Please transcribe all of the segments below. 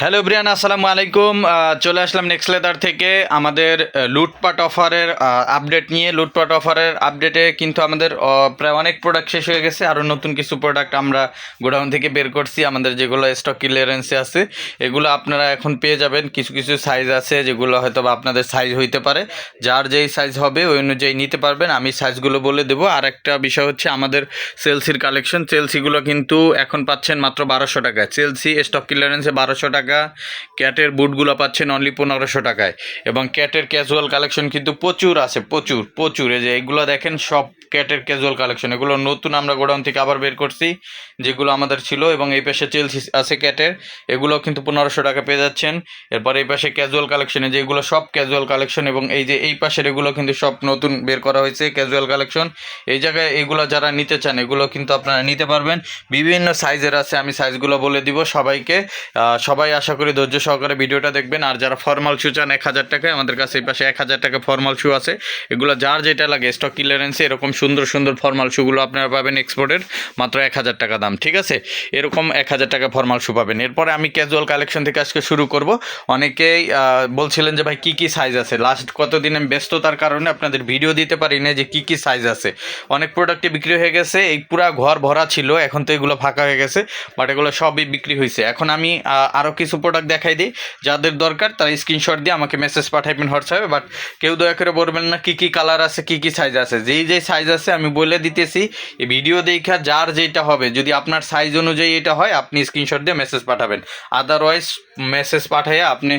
Hello Brian আসসালামু আলাইকুম চলে আসলাম নেক্সট লেদার থেকে। আমাদের লুটপাট অফারের আপডেট নিয়ে। লুটপাট অফারের আপডেটে কিন্তু আমাদের প্রায় অনেক প্রোডাক্ট শেষ হয়ে গেছে। আরও নতুন কিছু প্রোডাক্ট আমরা গোডাউন থেকে বের করছি। আমাদের যেগুলো স্টক ক্লিয়ারেন্সে আছে, এগুলো আপনারা এখন পেয়ে যাবেন। কিছু কিছু সাইজ আছে যেগুলো হয়তো বা আপনাদের সাইজ হইতে পারে। যার যেই সাইজ হবে, ওই অনুযায়ী নিতে পারবেন। আমি সাইজগুলো বলে দেবো। আর একটা বিষয় হচ্ছে আমাদের সেলসির কালেকশন সেলসিগুলো কিন্তু এখন পাচ্ছেন মাত্র বারোশো টাকায়। সেলসি স্টক ক্লিয়ারেন্সে বারোশো টাকা। ক্যাটের বুটগুলো পাচ্ছেন অনলি পনেরোশো টাকায়। এবং ক্যাটের ক্যাজুয়াল কালেকশন কিন্তু প্রচুর আছে, প্রচুর প্রচুর। এই যে এগুলো দেখেন, সব ক্যাটের ক্যাজুয়াল কালেকশন এগুলো নতুন আমরা গোডাউন থেকে আবার বের করছি, যেগুলো আমাদের ছিল। এবং এই পাশে চেলসি আছে ক্যাটের। এগুলো কিন্তু পনেরোশো টাকা পেয়ে যাচ্ছেন। এরপর এই পাশে ক্যাজুয়াল কালেকশনে যেগুলো সব ক্যাজুয়াল কালেকশন এবং এই যে এই পাশের এগুলো কিন্তু সব নতুন বের করা হয়েছে ক্যাজুয়াল কালেকশন এই জায়গায় এগুলো যারা নিতে চান, এগুলো কিন্তু আপনারা নিতে পারবেন। বিভিন্ন সাইজের আছে, আমি সাইজগুলো বলে দিব সবাইকে। সবাই আশা করি ধৈর্য সহকারে ভিডিওটা দেখবেন। আর যারা ফর্মাল শু চান, এক হাজার টাকায় আমাদের কাছে এই পাশে এক হাজার টাকা ফর্মাল শু আছে। এগুলো যার যেটা লাগে স্টক ক্লিয়ারেন্সে এরকম সুন্দর সুন্দর ফর্মাল শুগুলো আপনারা পাবেন এক্সপোর্টের মাত্র এক হাজার টাকা দাম, ঠিক আছে? এরকম এক হাজার টাকা ফর্মাল শু পাবেন। এরপরে আমি ক্যাজুয়াল কালেকশন থেকে আজকে শুরু করব। অনেকেই বলছিলেন যে, ভাই, কী কী সাইজ আছে? লাস্ট কতদিন আমি ব্যস্ততার কারণে আপনাদের ভিডিও দিতে পারি না যে, কী কী সাইজ আছে। অনেক প্রোডাক্টই বিক্রি হয়ে গেছে, এই পুরা ঘর ভরা ছিল, এখন তো এগুলো ফাঁকা হয়ে গেছে বাট এগুলো সবই বিক্রি হয়েছে এখন আমি আরও কিছু প্রোডাক্ট দেখাই দিই। যাদের দরকার তারা স্ক্রিনশট দিয়ে আমাকে মেসেজ পাঠাইবেন হোয়াটসঅ্যাপে বাট কেউ দয়া করে বলবেন না কী কী কালার আছে, কী কী সাইজ আছে। যেই যেই সাইজ আছে আমি বলে দিতেছি, এই ভিডিও দেখা যার যেটা হবে, যদি আপনার সাইজ অনুযায়ী এটা হয়, আপনি স্ক্রিনশট দিয়ে মেসেজ পাঠাবেন। আদারওয়াইজ মেসেজ পাঠাইয়া আপনি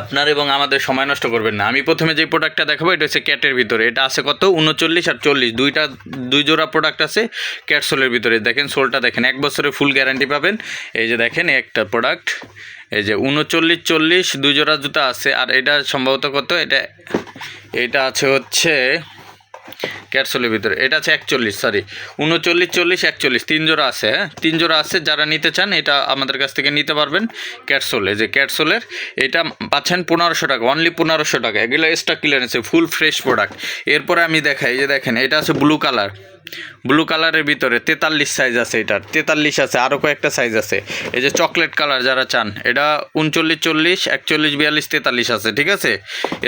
আপনার এবং আমাদের সময় নষ্ট করবেন না। আমি প্রথমে যে প্রোডাক্টটা দেখাবো, এটা হচ্ছে ক্যাটের ভিতরে। এটা আছে কত? উনচল্লিশ আর চল্লিশ। দুইটা, দুই জোড়া প্রোডাক্ট আছে ক্যাট সোলের ভিতরে। দেখেন সোলটা দেখেন। এক বছরে ফুল গ্যারান্টি পাবেন। এই যে দেখেন একটা প্রোডাক্ট এই যে উনচল্লিশ, চল্লিশ, দুই জোড়া জুতা আছে। আর এটা সম্ভবত কত? এটা এটা আছে হচ্ছে ক্যাটসোলের ভিতরে। এটা আছে একচল্লিশ সরি উনচল্লিশ, চল্লিশ, একচল্লিশ। তিন জোড়া আছে হ্যাঁ? তিন জোড়া আছে, যারা নিতে চান, এটা আমাদের কাছ থেকে নিতে পারবেন ক্যাটসোলে। যে ক্যাটসোলের, এটা পাচ্ছেন পনেরোশো টাকা অনলি পনেরোশো টাকা। এগুলো স্টক ক্লিয়ারেন্সে ফুল ফ্রেশ প্রোডাক্ট এরপরে আমি দেখাই যে দেখেন, এটা আছে ব্লু কালার ব্লু কালারের ভিতরে তেতাল্লিশ সাইজ আছে এটার। তেতাল্লিশ আছে আরও কয়েকটা সাইজ আছে। এই যে চকলেট কালার যারা চান, এটা উনচল্লিশ, চল্লিশ, একচল্লিশ, বিয়াল্লিশ, তেতাল্লিশ আছে, ঠিক আছে?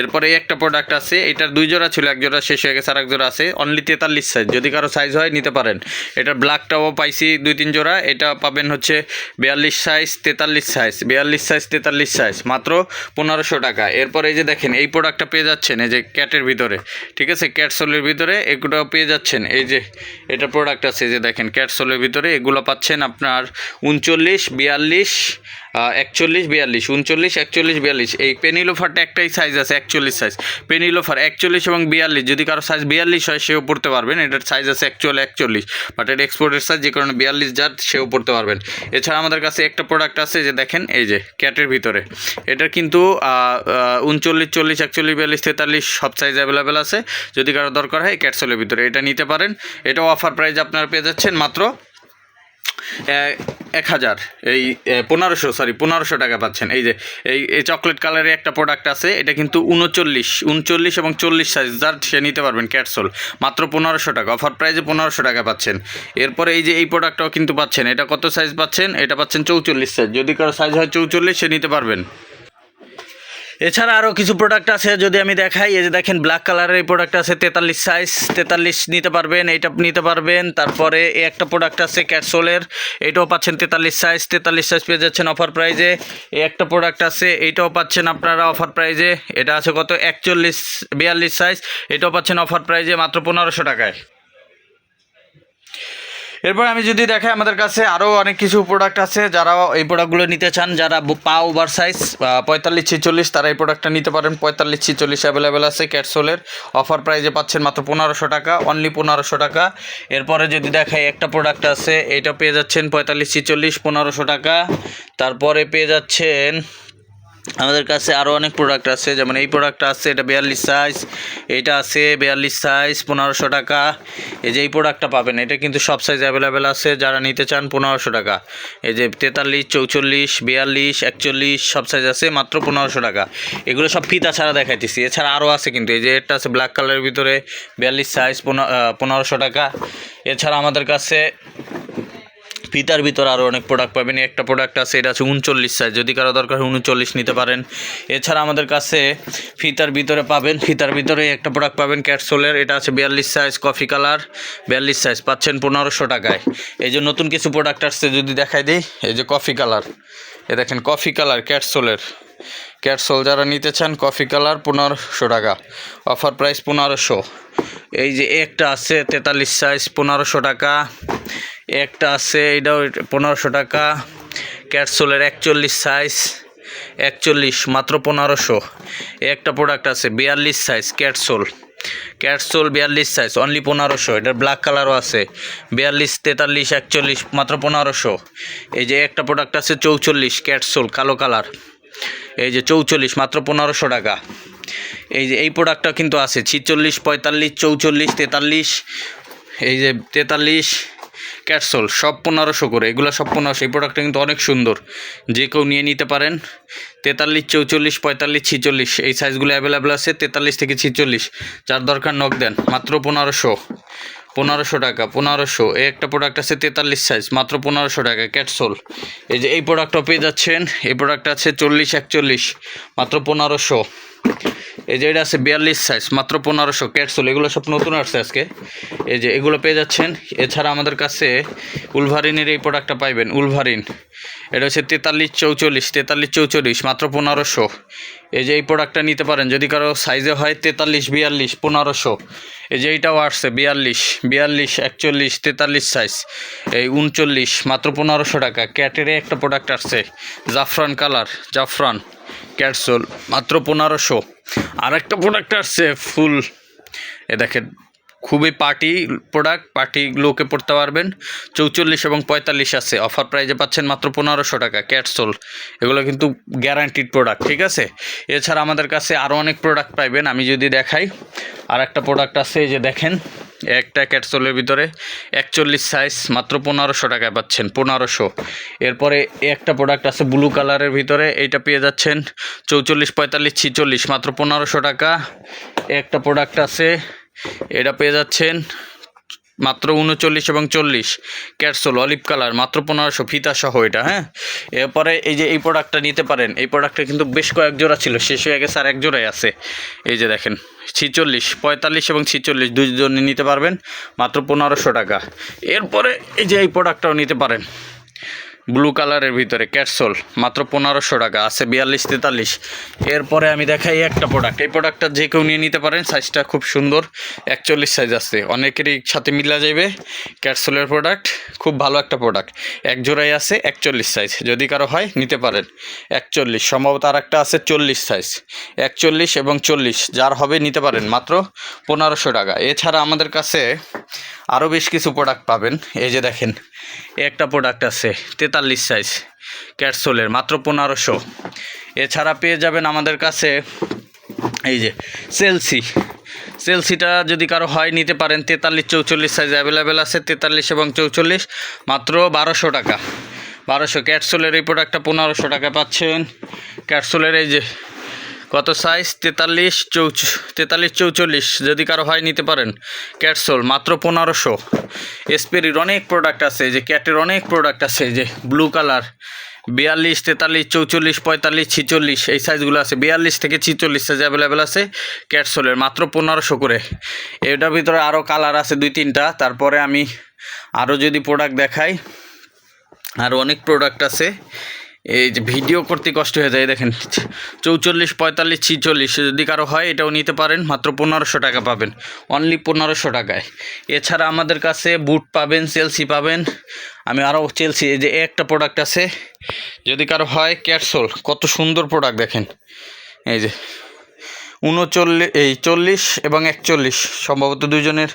এরপরে একটা প্রোডাক্ট আছে, এটার দুই জোড়া ছিল, এক জোড়া শেষ হয়ে গেছে আর এক জোড়া আছে অনলি তেতাল্লিশ সাইজ যদি কারও সাইজ হয়, নিতে পারেন। এটার ব্ল্যাকটাও পাইছি, দুই, তিন জোড়া, এটা পাবেন হচ্ছে বিয়াল্লিশ সাইজ তেতাল্লিশ সাইজ বিয়াল্লিশ সাইজ তেতাল্লিশ সাইজ মাত্র পনেরোশো টাকা। এরপর এই যে দেখেন, এই প্রোডাক্টটা পেয়ে যাচ্ছেন, এই যে ক্যাটের ভিতরে, ঠিক আছে? ক্যাটসোলের ভিতরে এগুলো পেয়ে যাচ্ছেন। এই যে এটা প্রোডাক্ট আছে যে দেখেন ক্যাটসোলের ভিতরে এগুলো পাচ্ছেন আপনার উনচল্লিশ বিয়াল্লিশ একচল্লিশ, বিয়াল্লিশ, উনচল্লিশ, একচল্লিশ, বিয়াল্লিশ। এই পেনিলোফারটা একটাই সাইজ আছে, একচল্লিশ সাইজ পেনিলোফার একচল্লিশ এবং বিয়াল্লিশ, যদি কারও সাইজ বিয়াল্লিশ হয়, সেও পড়তে পারবেন। এটার সাইজ আছে একচুয়াল একচল্লিশ। বাট এটা এক্সপোর্টের সাইজ যে কারণে বিয়াল্লিশ যার, সেও পড়তে পারবেন। এছাড়া আমাদের কাছে একটা প্রোডাক্ট আছে যে দেখেন, এই যে ক্যাটের ভিতরে। এটা কিন্তু উনচল্লিশ, চল্লিশ, একচল্লিশ, বিয়াল্লিশ, তেতাল্লিশ সব সাইজ অ্যাভেলেবেল আছে। যদি কারও দরকার হয় ক্যাটসোলের ভিতরে এটা নিতে পারেন। এটা অফার প্রাইস আপনারা পেয়ে যাচ্ছেন মাত্র এক হাজার। এই পনেরোশো সরি পনেরোশো টাকা পাচ্ছেন। এই যে, এই এই চকলেট কালারের একটা প্রোডাক্ট আছে, এটা কিন্তু উনচল্লিশ উনচল্লিশ এবং চল্লিশ সাইজ যার সে নিতে পারবেন ক্যাটসোল মাত্র পনেরোশো টাকা অফার প্রাইজে পনেরোশো টাকা পাচ্ছেন। এরপরে এই যে, এই প্রোডাক্টটাও কিন্তু পাচ্ছেন। এটা কত সাইজ পাচ্ছেন? এটা পাচ্ছেন চৌচল্লিশ সাইজ যদি কারও সাইজ হয় চৌচল্লিশ, সে নিতে পারবেন। এছাড়া আরও কিছু প্রোডাক্ট আছে, যদি আমি দেখাই, এই যে দেখেন ব্ল্যাক কালারের এই প্রোডাক্ট আছে, তেতাল্লিশ সাইজ তেতাল্লিশ নিতে পারবেন, এইটা নিতে পারবেন। তারপরে একটা প্রোডাক্ট আছে ক্যাটসোলের এটাও পাচ্ছেন তেতাল্লিশ সাইজ তেতাল্লিশ সাইজ পেয়ে যাচ্ছেন অফার প্রাইজে এই একটা প্রোডাক্ট আছে, এইটাও পাচ্ছেন আপনারা অফার প্রাইজে এটা আছে কত? একচল্লিশ, বিয়াল্লিশ সাইজ এটাও পাচ্ছেন অফার প্রাইজে মাত্র পনেরোশো টাকায়। এরপর আমি যদি দেখাই আমাদের কাছে আরও অনেক কিছু প্রোডাক্ট আছে, যারা এই প্রোডাক্টগুলো নিতে চান, যারা পা ওভার সাইজ পঁয়তাল্লিশ ছিচল্লিশ, তারা এই প্রোডাক্টটা নিতে পারেন। পঁয়তাল্লিশ ছিচল্লিশ অ্যাভেলেবেল আছে ক্যাটসোলের অফার প্রাইজে পাচ্ছেন মাত্র পনেরোশো টাকা অনলি পনেরোশো টাকা। এরপরে যদি দেখাই একটা প্রোডাক্ট আছে, এটা পেয়ে যাচ্ছেন পঁয়তাল্লিশ ছিচল্লিশ, পনেরোশো টাকা। তারপরে পেয়ে যাচ্ছেন আমাদের কাছে আরও অনেক প্রোডাক্ট আছে, যেমন এই প্রোডাক্টটা আছে, এটা বিয়াল্লিশ সাইজ এইটা আছে বিয়াল্লিশ সাইজ পনেরোশো টাকা। এই যে এই প্রোডাক্টটা পাবেন, এটা কিন্তু সব সাইজ অ্যাভেলেবেল আছে, যারা নিতে চান পনেরোশো টাকা। এই যে তেতাল্লিশ, চৌচল্লিশ, বিয়াল্লিশ, একচল্লিশ, সব সাইজ আছে, মাত্র পনেরোশো টাকা। এগুলো সব ফিতা ছাড়া দেখাইতেছি, এছাড়া আরও আছে কিন্তু, এই যে এটা আছে ব্ল্যাক কালারের ভিতরে, বিয়াল্লিশ সাইজ পনেরোশো টাকা। এছাড়া আমাদের কাছে ফিতার ভিতরে আরও অনেক প্রোডাক্ট পাবেন। একটা প্রোডাক্ট আছে, এটা আছে উনচল্লিশ সাইজ যদি কারও দরকার হয় উনচল্লিশ নিতে পারেন। এছাড়া আমাদের কাছে ফিতার ভিতরে পাবেন, ফিতার ভিতরে একটা প্রোডাক্ট পাবেন ক্যাটসোলের এটা আছে বিয়াল্লিশ সাইজ কফি কালার বিয়াল্লিশ সাইজ পাচ্ছেন পনেরোশো টাকায়। এই যে নতুন কিছু প্রোডাক্ট আসছে, যদি দেখাই দিই, এই যে কফি কালার এ দেখেন কফি কালার ক্যাটসোলের ক্যাটসোল যারা নিতে চান কফি কালার পনেরোশো টাকা অফার প্রাইস পনেরোশো। এই যে একটা আছে তেতাল্লিশ সাইজ পনেরোশো টাকা। একটা আছে, এটাও পনেরোশো টাকা। ক্যাটসোলের একচল্লিশ সাইজ একচল্লিশ, মাত্র পনেরোশো। একটা প্রোডাক্ট আছে, বিয়াল্লিশ সাইজ ক্যাটসোল। ক্যাটসোল বিয়াল্লিশ সাইজ অনলি পনেরোশো। এটার ব্ল্যাক কালারও আছে, বিয়াল্লিশ, তেতাল্লিশ, একচল্লিশ, মাত্র পনেরোশো। এই যে একটা প্রোডাক্ট আছে, চৌচল্লিশ, ক্যাটসোল, কালো কালার এই যে চৌচল্লিশ, মাত্র পনেরোশো টাকা। এই যে এই প্রোডাক্টটা কিন্তু আছে, ছিচল্লিশ, পঁয়তাল্লিশ, চৌচল্লিশ, তেতাল্লিশ, এই যে তেতাল্লিশ ক্যাটসোল সব পনেরোশো করে, এগুলো সব পনেরোশো। এই প্রোডাক্টটা কিন্তু অনেক সুন্দর। যে কেউ নিয়ে নিতে পারেন, তেতাল্লিশ, চৌচল্লিশ, পঁয়তাল্লিশ, ছিচল্লিশ, এই সাইজগুলো অ্যাভেলেবেল আছে, তেতাল্লিশ থেকে ছিচল্লিশ। যার দরকার নক দেন, মাত্র পনেরোশো। পনেরোশো টাকা, পনেরোশো। এই একটা প্রোডাক্ট আছে তেতাল্লিশ সাইজ মাত্র পনেরোশো টাকা ক্যাটসোল এই যে এই প্রোডাক্টটা পেয়ে যাচ্ছেন, এই প্রোডাক্ট আছে চল্লিশ, একচল্লিশ, মাত্র পনেরোশো। এই যে এটা আছে বিয়াল্লিশ সাইজ মাত্র পনেরোশো ক্যাটসোল এগুলো সব নতুন আসছে আজকে। এই যে এগুলো পেয়ে যাচ্ছেন। এছাড়া আমাদের কাছে উলভারিনের এই প্রোডাক্টটা পাইবেন, উলভারিন। এটা হচ্ছে তেতাল্লিশ চৌচল্লিশ তেতাল্লিশ চৌচল্লিশ, মাত্র পনেরোশো। এই যে এই প্রোডাক্টটা নিতে পারেন, যদি কারও সাইজে হয় তেতাল্লিশ, বিয়াল্লিশ, পনেরোশো। এই যে এইটাও আসছে, বিয়াল্লিশ বিয়াল্লিশ, একচল্লিশ, তেতাল্লিশ সাইজ এই উনচল্লিশ, মাত্র পনেরোশো টাকা। ক্যাটেরে একটা প্রোডাক্ট আসছে, জাফরান কালার জাফরান ক্যাটসোল মাত্র পনেরোশো। আর একটা প্রোডাক্ট আসছে ফুল। এ দেখেন, খুবই পার্টি প্রোডাক্ট পার্টি লোকে পড়তে পারবেন। চৌচল্লিশ এবং পঁয়তাল্লিশ আছে। অফার প্রাইজে পাচ্ছেন মাত্র পনেরোশো টাকা ক্যাটসোল এগুলো কিন্তু গ্যারান্টিড প্রোডাক্ট ঠিক আছে? এছাড়া আমাদের কাছে আরও অনেক প্রোডাক্ট পাইবেন। আমি যদি দেখাই আর একটা প্রোডাক্ট আছে যে দেখেন একটা ক্যাটসোলের ভিতরে একচল্লিশ সাইজ মাত্র পনেরোশো টাকায় পাচ্ছেন, পনেরোশো। এরপরে একটা প্রোডাক্ট আছে ব্লু কালারের ভিতরে, এইটা পেয়ে যাচ্ছেন চৌচল্লিশ, পঁয়তাল্লিশ, ছিচল্লিশ, মাত্র পনেরোশো টাকা। একটা প্রোডাক্ট আছে, এটা পেয়ে যাচ্ছেন মাত্র উনচল্লিশ এবং চল্লিশ ক্যাটসোল অলিভ কালার, মাত্র পনেরোশো, ফিতা সহ এটা হ্যাঁ? এরপরে এই যে এই প্রোডাক্টটা নিতে পারেন, এই প্রোডাক্টটা কিন্তু বেশ কয়েক জোড়া ছিল, শেষ হয়ে গেছে আর এক জোড়াই আছে। এই যে দেখেন, ছিচল্লিশ, পঁয়তাল্লিশ এবং ছিচল্লিশ দুজনে নিতে পারবেন, মাত্র পনেরোশো টাকা। এরপরে এই যে এই প্রোডাক্টটাও নিতে পারেন। ব্লু কালারের ভিতরে, ক্যাটসোল, মাত্র পনেরোশো টাকা, আছে বিয়াল্লিশ তেতাল্লিশ। এরপরে আমি দেখাই একটা প্রোডাক্ট এই প্রোডাক্টটা যে কেউ নিয়ে নিতে পারেন সাইজটা খুব সুন্দর, একচল্লিশ সাইজ আছে। অনেকেরই সাথে মিলা যাবে ক্যাটসোলের প্রোডাক্ট খুব ভালো একটা প্রোডাক্ট এক জোড়াই আছে একচল্লিশ সাইজ যদি কারও হয় নিতে পারেন। একচল্লিশ, সম্ভবত আর একটা আছে চল্লিশ সাইজ একচল্লিশ এবং চল্লিশ, যার হবে নিতে পারেন, মাত্র পনেরোশো টাকা। এছাড়া আমাদের কাছে আরও বেশ কিছু প্রোডাক্ট পাবেন। এই যে দেখেন, একটা প্রোডাক্ট আছে তেতাল্লিশ সাইজ ক্যাটসোলের মাত্র পনেরোশো। এছাড়া পেয়ে যাবেন আমাদের কাছে এই যে সেলসি সেলসিটা যদি কারও হয়, নিতে পারেন। তেতাল্লিশ চৌচল্লিশ সাইজ অ্যাভেলেবেল আছে, তেতাল্লিশ এবং চৌচল্লিশ, মাত্র বারোশো টাকা। বারোশো ক্যাটসোলের এই প্রোডাক্টটা পনেরোশো টাকা পাচ্ছেন। ক্যাটসোলের এই যে কত সাইজ তেতাল্লিশ চৌচ, তেতাল্লিশ চৌচল্লিশ। যদি কারও হয় নিতে পারেন ক্যাটসোল মাত্র পনেরোশো। এসপেরির অনেক প্রোডাক্ট আছে যে ক্যাটের অনেক প্রোডাক্ট আছে যে ব্লু কালার বিয়াল্লিশ, তেতাল্লিশ, চৌচল্লিশ, পঁয়তাল্লিশ, ছিচল্লিশ, এই সাইজগুলো আছে। বিয়াল্লিশ থেকে ছিচল্লিশ সাইজ অ্যাভেলেবেল আছে ক্যাটসোলের মাত্র পনেরোশো করে। এটার ভিতরে আরও কালার আছে দুই তিনটা। তারপরে আমি আরও যদি প্রোডাক্ট দেখাই আরও অনেক প্রোডাক্ট আছে। এই যে ভিডিও করতে কষ্ট হয়ে যায়, দেখেন। চৌচল্লিশ, পঁয়তাল্লিশ, ছিচল্লিশ যদি কারও হয়, এটাও নিতে পারেন, মাত্র পনেরোশো টাকা পাবেন। অনলি পনেরোশো টাকায়। এছাড়া আমাদের কাছে বুট পাবেন চেলসি পাবেন। আমি আরও চেলসি এই যে একটা প্রোডাক্ট আছে, যদি কারও হয় ক্যাটসোল কত সুন্দর প্রোডাক্ট দেখেন। এই যে উনচল্লিশ এই চল্লিশ এবং একচল্লিশ, সম্ভবত দুজনের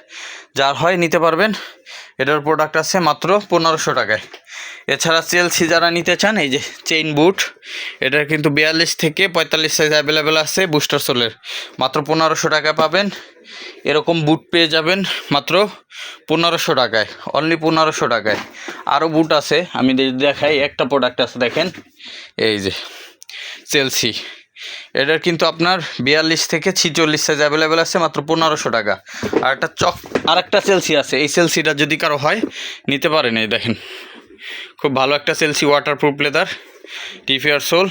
যার হয়, নিতে পারবেন। এটার প্রোডাক্ট আছে মাত্র পনেরোশো টাকায়। এছাড়া চেলসি যারা নিতে চান, এই যে চেইন বুট এটার কিন্তু বিয়াল্লিশ থেকে পঁয়তাল্লিশ সাইজ অ্যাভেলেবেল আছে, বুস্টার সোলের। মাত্র পনেরোশো টাকা পাবেন। এরকম বুট পেয়ে যাবেন মাত্র পনেরোশো টাকায় অনলি পনেরোশো টাকায়। আরও বুট আছে, আমি দেখাই, একটা প্রোডাক্ট আছে, দেখেন। এই যে চেলসি। এটার কিন্তু আপনার বিয়াল্লিশ থেকে ছিচল্লিশ সাইজ অ্যাভেলেবেল আছে, মাত্র পনেরোশো টাকা। আর একটা চক আর একটা সেলসি আছে, এই সেলসিটা যদি কারও হয়, নিতে পারেন, এই দেখেন। খুব ভালো একটা সেলসি ওয়াটারপ্রুফ লেদার টিফিয়ার সোল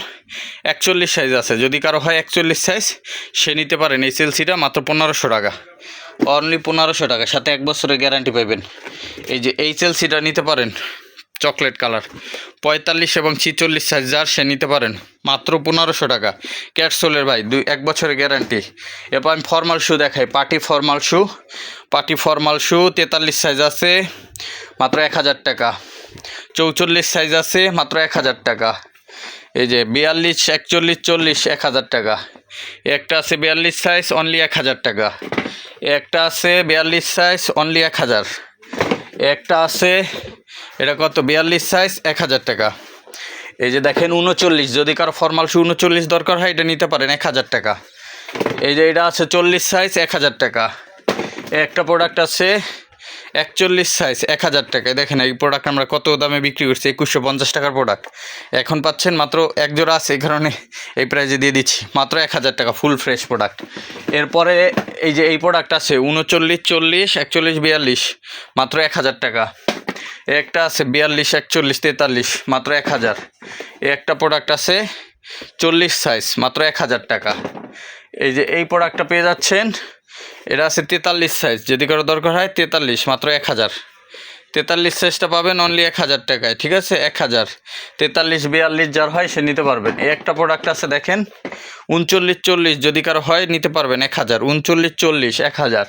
একচল্লিশ সাইজ আছে। যদি কারও হয় একচল্লিশ সাইজ সে নিতে পারেন এই সেলসিটা মাত্র পনেরোশো টাকা। অনলি পনেরোশো টাকা, সাথে এক বছরের গ্যারান্টি পাবেন এই যে এই সেলসিটা নিতে পারেন চকলেট কালার পঁয়তাল্লিশ এবং ছিচল্লিশ সাইজ যার সে নিতে পারেন, মাত্র পনেরোশো টাকা। ক্যাটসোলের ভাই, দুই, এক বছরের গ্যারান্টি এরপর আমি ফর্মাল শু দেখাই, party formal shoe party formal shoe তেতাল্লিশ সাইজ আছে, মাত্র এক হাজার টাকা। চৌচল্লিশ সাইজ আছে, মাত্র এক হাজার টাকা। এই যে বিয়াল্লিশ, একচল্লিশ, চল্লিশ, এক হাজার টাকা। একটা আছে বিয়াল্লিশ সাইজ অনলি এক হাজার টাকা। একটা আছে বিয়াল্লিশ সাইজ অনলি এক হাজার। একটা আছে, এটা কত? বিয়াল্লিশ সাইজ এক হাজার টাকা। এই যে দেখেন উনচল্লিশ, যদি কারও ফর্মাল শু উনচল্লিশ দরকার হয়, এটা নিতে পারেন, এক হাজার টাকা। এই যে এটা আছে চল্লিশ সাইজ এক হাজার টাকা। একটা প্রোডাক্ট আছে একচল্লিশ সাইজ এক হাজার টাকায়। দেখেন এই প্রোডাক্ট আমরা কত দামে বিক্রি করছি, একুশশো পঞ্চাশ টাকার প্রোডাক্ট এখন পাচ্ছেন মাত্র এক জোড়া আছে, এই কারণে এই প্রাইজে দিয়ে দিচ্ছি। মাত্র এক হাজার টাকা ফুল ফ্রেশ প্রোডাক্ট এরপরে এই যে এই প্রোডাক্ট আছে, উনচল্লিশ চল্লিশ, একচল্লিশ বিয়াল্লিশ, মাত্র এক হাজার টাকা। একটা আছে, বিয়াল্লিশ, একচল্লিশ, তেতাল্লিশ, মাত্র এক হাজার। একটা প্রোডাক্ট আছে, চল্লিশ সাইজ মাত্র এক হাজার টাকা। এই যে এই প্রোডাক্টটা পেয়ে যাচ্ছেন এটা আছে তেতাল্লিশ সাইজ যদি কারও দরকার হয় তেতাল্লিশ, মাত্র এক হাজার। তেতাল্লিশ সাইজটা পাবেন অনলি এক হাজার টাকায়, ঠিক আছে? এক হাজার। তেতাল্লিশ, বিয়াল্লিশ যার হয় সে নিতে পারবেন। এই একটা প্রোডাক্ট আছে দেখেন, উনচল্লিশ, চল্লিশ, যদি কারও হয় নিতে পারবেন এক হাজার। উনচল্লিশ, চল্লিশ, এক হাজার।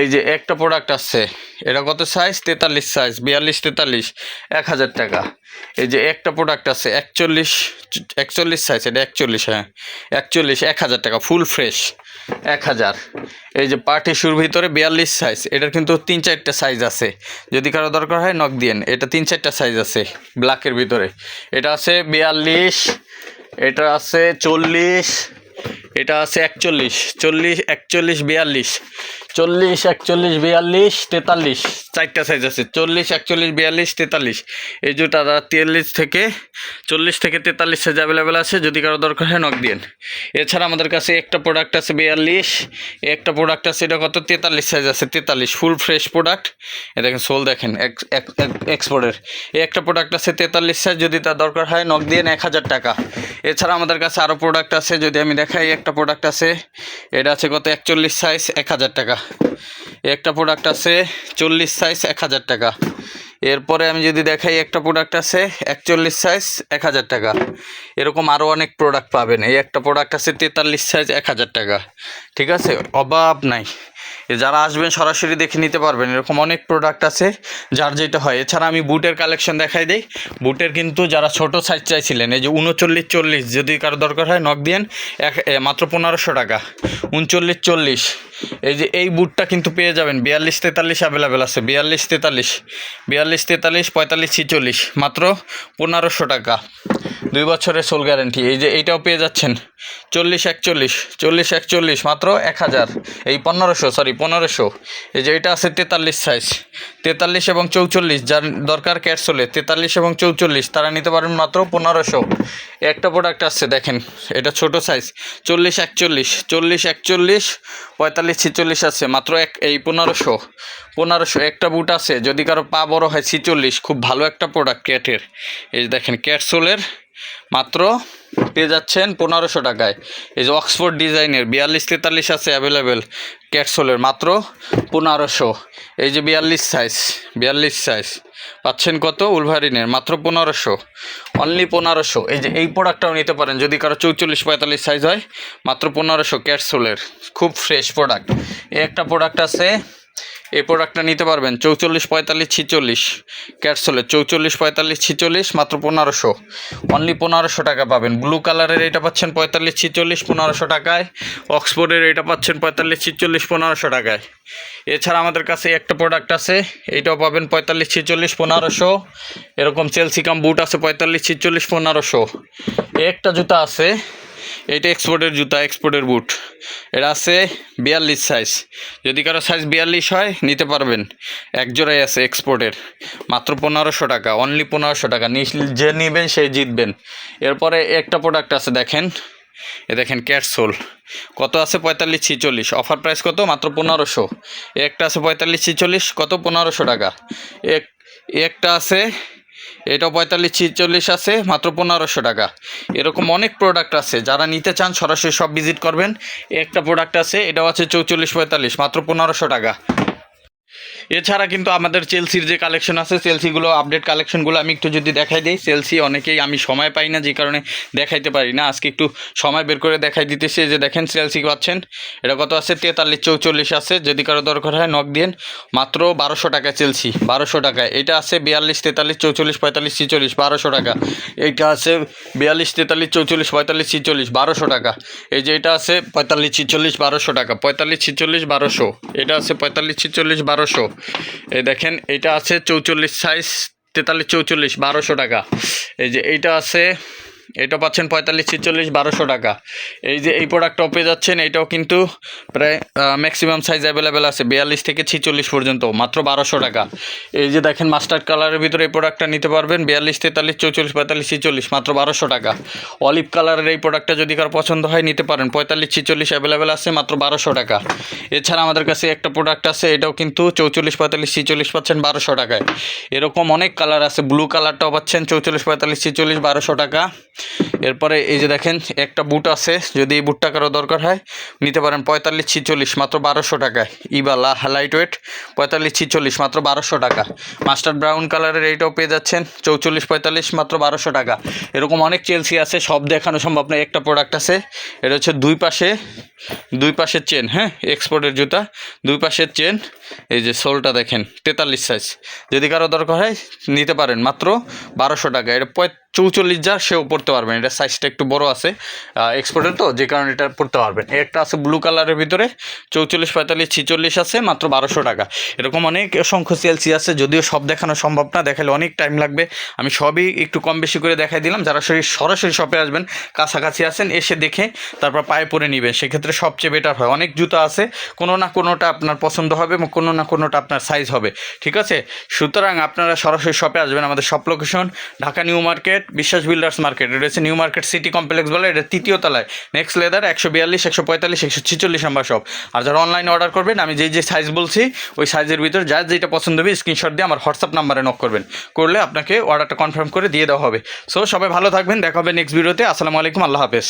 এই যে একটা প্রোডাক্ট আছে এটা কত সাইজ তেতাল্লিশ সাইজ বিয়াল্লিশ, তেতাল্লিশ, এক হাজার টাকা। এই যে একটা প্রোডাক্ট আছে, একচল্লিশ একচল্লিশ সাইজ এটা একচল্লিশ হ্যাঁ। একচল্লিশ, এক হাজার টাকা ফুল ফ্রেশ এক হাজার। এই যে পার্টি শুর ভিতরে বিয়াল্লিশ সাইজ এটার কিন্তু তিন চারটা সাইজ আছে। যদি কারও দরকার হয় নক দিয়েন এটা তিন চারটা সাইজ আছে ব্ল্যাকের ভিতরে। এটা আছে বিয়াল্লিশ, এটা আছে চল্লিশ, এটা আছে একচল্লিশ, চল্লিশ, একচল্লিশ, বিয়াল্লিশ। চল্লিশ, একচল্লিশ, বিয়াল্লিশ, তেতাল্লিশ। চারটা সাইজ আছে। চল্লিশ, একচল্লিশ, বিয়াল্লিশ, তেতাল্লিশ। এই জুটা তিয়াল্লিশ থেকে চল্লিশ থেকে তেতাল্লিশ সাইজ অ্যাভেলেবেল আছে। যদি কারও দরকার হয় নক দিন এছাড়া আমাদের কাছে একটা প্রোডাক্ট আছে বিয়াল্লিশ। একটা প্রোডাক্ট আছে এটা কত? তেতাল্লিশ সাইজ আছে। তেতাল্লিশ ফুল ফ্রেশ প্রোডাক্ট এ দেখেন, সোল দেখেন এক্সপোর্টের এই একটা প্রোডাক্ট আছে তেতাল্লিশ সাইজ যদি তার দরকার হয় নক দিয়ে এক হাজার টাকা। এছাড়া আমাদের কাছে আরও প্রোডাক্ট আছে। যদি আমি দেখাই, একটা প্রোডাক্ট আছে। এটা আছে কত? একচল্লিশ সাইজ এক হাজার টাকা। একটা প্রোডাক্ট আছে চল্লিশ সাইজ এক হাজার টাকা। এরপরে আমি যদি দেখাই একটা প্রোডাক্ট আছে একচল্লিশ সাইজ এক হাজার টাকা। এরকম আরও অনেক প্রোডাক্ট পাবেন। এই একটা প্রোডাক্ট আছে তেতাল্লিশ সাইজ এক হাজার টাকা। ঠিক আছে? অভাব নাই। যারা আসবেন সরাসরি দেখে নিতে পারবেন, এরকম অনেক প্রোডাক্ট আছে যার যেটা হয়। এছাড়া আমি বুটের কালেকশন দেখাই দিই। বুটের কিন্তু যারা ছোট সাইজ চাইছিলেন, এই যে উনচল্লিশ চল্লিশ যদি কারও দরকার হয় নক দিয়েন, এক মাত্র পনেরোশো টাকা। উনচল্লিশ চল্লিশ। এই যে এই বুটটা কিন্তু পেয়ে যাবেন, বিয়াল্লিশ তেতাল্লিশ অ্যাভেলেবেল আছে, বিয়াল্লিশ তেতাল্লিশ। বিয়াল্লিশ তেতাল্লিশ, পঁয়তাল্লিশ, ছিচল্লিশ, মাত্র পনেরোশো টাকা। দুই বছরের সোল গ্যারেন্টি এই যে এইটাও পেয়ে যাচ্ছেন। চল্লিশ একচল্লিশ চল্লিশ একচল্লিশ, মাত্র এক হাজার। এই পনেরোশো সরি পনেরোশো। এই যে এটা আছে তেতাল্লিশ সাইজ তেতাল্লিশ এবং চৌচল্লিশ, যার দরকার ক্যাটসোলে তেতাল্লিশ এবং চৌচল্লিশ, তারা নিতে পারেন মাত্র পনেরোশো। একটা প্রোডাক্ট আছে, দেখেন, এটা ছোট সাইজ চল্লিশ একচল্লিশ চল্লিশ একচল্লিশ, পঁয়তাল্লিশ ছিচল্লিশ আছে, মাত্র এক, এই পনেরোশো। পনেরোশো, একটা বুট আছে, যদি কারও পা বড় হয় ছিচল্লিশ, খুব ভালো একটা প্রোডাক্ট ক্যাটের এই দেখেন ক্যাটসোলের মাত্র পেয়ে যাচ্ছেন পনেরোশো টাকায়। এই যে অক্সফোর্ড ডিজাইনের বিয়াল্লিশ তেতাল্লিশ আছে অ্যাভেলেবেল ক্যাটসোলের মাত্র পনেরোশো। এই যে বিয়াল্লিশ সাইজ বিয়াল্লিশ সাইজ পাচ্ছেন কত? উলভারিনের মাত্র পনেরোশো। অনলি পনেরোশো। এই যে এই প্রোডাক্টটাও নিতে পারেন। যদি কারও চৌচল্লিশ পঁয়তাল্লিশ সাইজ হয়, মাত্র পনেরোশো ক্যাটসোলের। খুব ফ্রেশ প্রোডাক্ট এই একটা প্রোডাক্ট আছে এই প্রোডাক্টটা নিতে পারবেন চৌচল্লিশ, পঁয়তাল্লিশ, ছিচল্লিশ ক্যাটসোলের চৌচল্লিশ, পঁয়তাল্লিশ, ছিচল্লিশ, মাত্র পনেরোশো। অনলি পনেরোশো টাকা পাবেন। ব্লু কালারের এটা পাচ্ছেন পঁয়তাল্লিশ, ছিচল্লিশ, পনেরোশো টাকায়। অক্সফোর্ডের এটা পাচ্ছেন পঁয়তাল্লিশ, ছিচল্লিশ, পনেরোশো টাকায়। এছাড়া আমাদের কাছে একটা প্রোডাক্ট আছে এইটাও পাবেন পঁয়তাল্লিশ, ছিচল্লিশ, পনেরোশো। এরকম চেলসিকাম বুট আছে পঁয়তাল্লিশ, ছিচল্লিশ, পনেরোশো। একটা জুতা আছে এইটা এক্সপোর্টের জুতা, এক্সপোর্টের বুট। এটা আছে বিয়াল্লিশ সাইজ যদি কারও সাইজ বিয়াল্লিশ হয়, নিতে পারবেন। এক জোড়াই আছে এক্সপোর্টের। মাত্র পনেরোশো টাকা অনলি পনেরোশো টাকা। যে নেবেন, সে জিতবেন। এরপরে একটা প্রোডাক্ট আছে, দেখেন। এ দেখেন ক্যাটসোল কত আছে? পঁয়তাল্লিশ ছিচল্লিশ। অফার প্রাইস কত? মাত্র পনেরোশো। একটা আছে পঁয়তাল্লিশ ছিচল্লিশ, কত? পনেরোশো টাকা। এক, একটা আছে এটাও পঁয়তাল্লিশ, ছিচল্লিশ আছে, মাত্র পনেরোশো টাকা। এরকম অনেক প্রোডাক্ট আছে, যারা নিতে চান সরাসরি সব ভিজিট করবেন। একটা প্রোডাক্ট আছে, এটাও আছে চৌচল্লিশ, পঁয়তাল্লিশ, মাত্র পনেরোশো টাকা। এছাড়া কিন্তু আমাদের চেলসির যে কালেকশন আছে চেলসিগুলো আপডেট কালেকশনগুলো আমি একটু যদি দেখাই দিই চেলসি অনেকেই আমি সময় পাই না যে কারণে দেখাইতে পারি না। আজকে একটু সময় বের করে দেখাই দিতেছি যে দেখেন চেলসি পাচ্ছেন। এটা কত আছে? তেতাল্লিশ চৌচল্লিশ আছে, যদি কারও দরকার হয় নক দিন মাত্র বারোশো টাকা চেলসি বারোশো টাকা। এটা আছে বিয়াল্লিশ, তেতাল্লিশ, চৌচল্লিশ, পঁয়তাল্লিশ, ছিচল্লিশ, বারোশো টাকা। এইটা আছে বিয়াল্লিশ, তেতাল্লিশ, চৌচল্লিশ, পঁয়তাল্লিশ, ছিচল্লিশ, বারোশো টাকা। এই যে এটা আছে পঁয়তাল্লিশ, ছিচল্লিশ, বারোশো টাকা। পঁয়তাল্লিশ, ছিচল্লিশ, বারোশো। এটা আছে পঁয়তাল্লিশ, ছিচল্লিশ বারোশো। এই দেখেন এটা আছে চৌচল্লিশ সাইজ তেতাল্লিশ, চৌচল্লিশ, বারোশো টাকা। এই যে এইটা আছে এটা পাচ্ছেন পঁয়তাল্লিশ, ছিচল্লিশ, বারোশো টাকা। এই যে এই প্রোডাক্টটাও পেয়ে যাচ্ছেন এইটাও কিন্তু প্রায় ম্যাক্সিমাম সাইজ অ্যাভেলেবেল আছে, বিয়াল্লিশ থেকে ছিচল্লিশ পর্যন্ত, মাত্র বারোশো টাকা। এই যে দেখেন মাস্টার্ড কালারের ভিতরে এই প্রোডাক্টটা নিতে পারবেন, বিয়াল্লিশ, তেতাল্লিশ, চৌচল্লিশ, পঁয়তাল্লিশ, ছিচল্লিশ, মাত্র বারোশো টাকা। অলিভ কালারের এই প্রোডাক্টটা যদি কারও পছন্দ হয়, নিতে পারেন, পঁয়তাল্লিশ, ছিচল্লিশ অ্যাভেলেবেল আছে, মাত্র বারোশো টাকা। এছাড়া আমাদের কাছে একটা প্রোডাক্ট আছে, এটাও কিন্তু চৌচল্লিশ, পঁয়তাল্লিশ, ছিচল্লিশ পাচ্ছেন বারোশো টাকায়। এরকম অনেক কালার আছে ব্লু কালারটাও পাচ্ছেন, চৌচল্লিশ, পঁয়তাল্লিশ, ছিচল্লিশ, বারোশো টাকা। এরপরে এই যে দেখেন, একটা বুট আছে, যদি এই বুটটা কারও দরকার হয়, নিতে পারেন পঁয়তাল্লিশ ছিচল্লিশ, মাত্র বারোশো টাকায়। ইবালা লাইট ওয়েট পঁয়তাল্লিশ ছিচল্লিশ, মাত্র বারোশো টাকা। মাস্টার ব্রাউন কালারের এইটাও পেয়ে যাচ্ছেন, চৌচল্লিশ, পঁয়তাল্লিশ, মাত্র বারোশো টাকা। এরকম অনেক চেলসি আছে, সব দেখানো সম্ভব না একটা প্রোডাক্ট আছে। এটা হচ্ছে দুই পাশে, দুই পাশের চেন হ্যাঁ এক্সপোর্টের জুতা, দুই পাশের চেন এই যে সোলটা দেখেন, তেতাল্লিশ সাইজ যদি কারও দরকার হয়, নিতে পারেন, মাত্র বারোশো টাকা। এটা চৌচল্লিশ যা সেও পড়তে পারবেন। এটা সাইজটা একটু বড় আছে। এক্সপোর্টের তো, যে কারণে এটা পড়তে পারবেন। একটা আছে ব্লু কালারের ভিতরে, চৌচল্লিশ, পঁয়তাল্লিশ, ছিচল্লিশ আছে, মাত্র বারোশো টাকা। এরকম অনেক অসংখ্য সেলসি আছে, যদিও সব দেখানো সম্ভব না দেখালে অনেক টাইম লাগবে। আমি সবই একটু কম বেশি করে দেখাই দিলাম। যারা সরাসরি সরাসরি শপে আসবেন, কাছাকাছি আছেন, এসে দেখে তারপর পায়ে পরে নেবেন। সেক্ষেত্রে সবচেয়ে বেটার হয়। অনেক জুতো আছে, কোনো না কোনোটা আপনার পছন্দ হবে, এবং কোনো না কোনোটা আপনার সাইজ হবে। ঠিক আছে? সুতরাং আপনারা সরাসরি শপে আসবেন আমাদের shop location Dhaka new market Biswas builders market এটা হচ্ছে নিউ মার্কেট সিটি কমপ্লেক্স বলে, এটা তৃতীয় তলায়। নেক্সট লেদার একশো বিয়াল্লিশ, একশো পঁয়তাল্লিশ, একশো ছিচল্লিশ নাম্বার শপ আর যারা অনলাইনে অর্ডার করবেন, আমি যেই যে সাইজ বলছি, ওই সাইজের ভিতর যার যেটা পছন্দ হবে স্ক্রিনশট দিয়ে আমার হোয়াটসঅ্যাপ নাম্বারে নক করবেন। করলে আপনাকে অর্ডারটা কনফার্ম করে দিয়ে দেওয়া হবে। সো সবাই ভালো থাকবেন, দেখা হবে নেক্সট ভিডিওতে আসসালামু আলাইকুম, আল্লাহ হাফেজ।